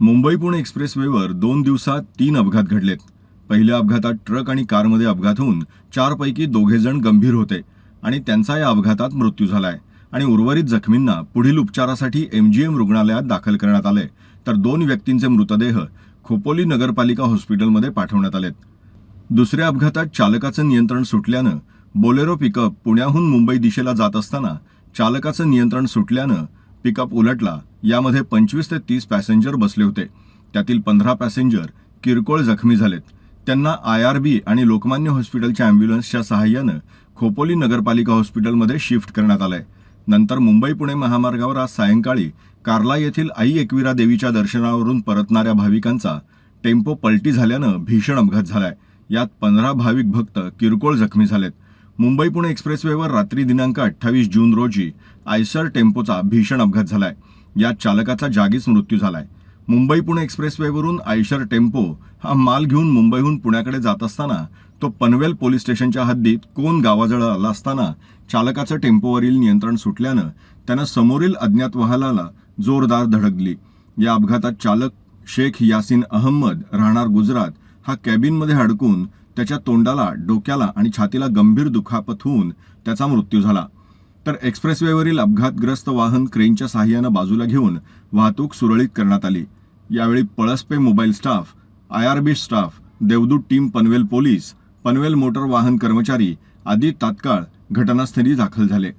मुंबई पुणे एक्सप्रेसवेवर दोन दिवसात तीन अपघात घडलेत. पहिल्या अपघातात ट्रक आणि कारमध्ये अपघात होऊन चारपैकी दोघे जण गंभीर होते आणि त्यांचा या अपघातात मृत्यू झालाय. आणि उर्वरित जखमींना पुढील उपचारासाठी एमजीएम रुग्णालयात दाखल करण्यात आले तर दोन व्यक्तींचे मृतदेह खोपोली नगरपालिका हॉस्पिटलमध्ये पाठवण्यात आलेत. दुसऱ्या अपघातात चालकाचं नियंत्रण सुटल्यानं बोलेरो पिकअप पुण्याहून मुंबई दिशेला जात असताना चालकाचं नियंत्रण सुटल्यानं पिकअप उलटला यामध्ये पंचवीस ते तीस पॅसेंजर बसले होते. त्यातील पंधरा पॅसेंजर किरकोळ जखमी झालेत. त्यांना आय आर बी आणि लोकमान्य हॉस्पिटलच्या अँब्युलन्सच्या सहाय्यानं खोपोली नगरपालिका हॉस्पिटलमध्ये शिफ्ट करण्यात आलंय. नंतर मुंबई पुणे महामार्गावर आज सायंकाळी कार्ला येथील आई एकविरा देवीच्या दर्शनावरून परतणाऱ्या भाविकांचा टेम्पो पलटी झाल्यानं भीषण अपघात झालाय. यात पंधरा भाविक भक्त किरकोळ जखमी झालेत. मुंबई पुणे एक्सप्रेसवेवर रात्री दिनांक अठ्ठावीस जून रोजी आयसर टेम्पोचा भीषण अपघात झालाय. यात चालकाचा जागीच मृत्यू झालाय. मुंबई पुणे एक्सप्रेसवेवरून आयशर टेम्पो हा माल घेऊन मुंबईहून पुण्याकडे जात असताना तो पनवेल पोलीस स्टेशनच्या हद्दीत कोण गावाजवळ आला असताना चालकाचं टेम्पोवरील नियंत्रण सुटल्यानं त्यानं समोरील अज्ञात वाहनाला जोरदार धडक दिली. या अपघातात चालक शेख यासिन अहमद राहणार गुजरात हा कॅबिनमध्ये अडकून त्याच्या तोंडाला डोक्याला आणि छातीला गंभीर दुखापत होऊन त्याचा मृत्यू झाला. तर एक्सप्रेसवेवरील अपघातग्रस्त वाहन क्रेनच्या सहाय्यानं बाजूला घेऊन वाहतूक सुरळीत करण्यात आली. यावेळी Palaspe mobile staff I R B staff देवदूत team Panvel police Panvel motor वाहन कर्मचारी आदी तात्काळ घटनास्थळी दाखल झाले.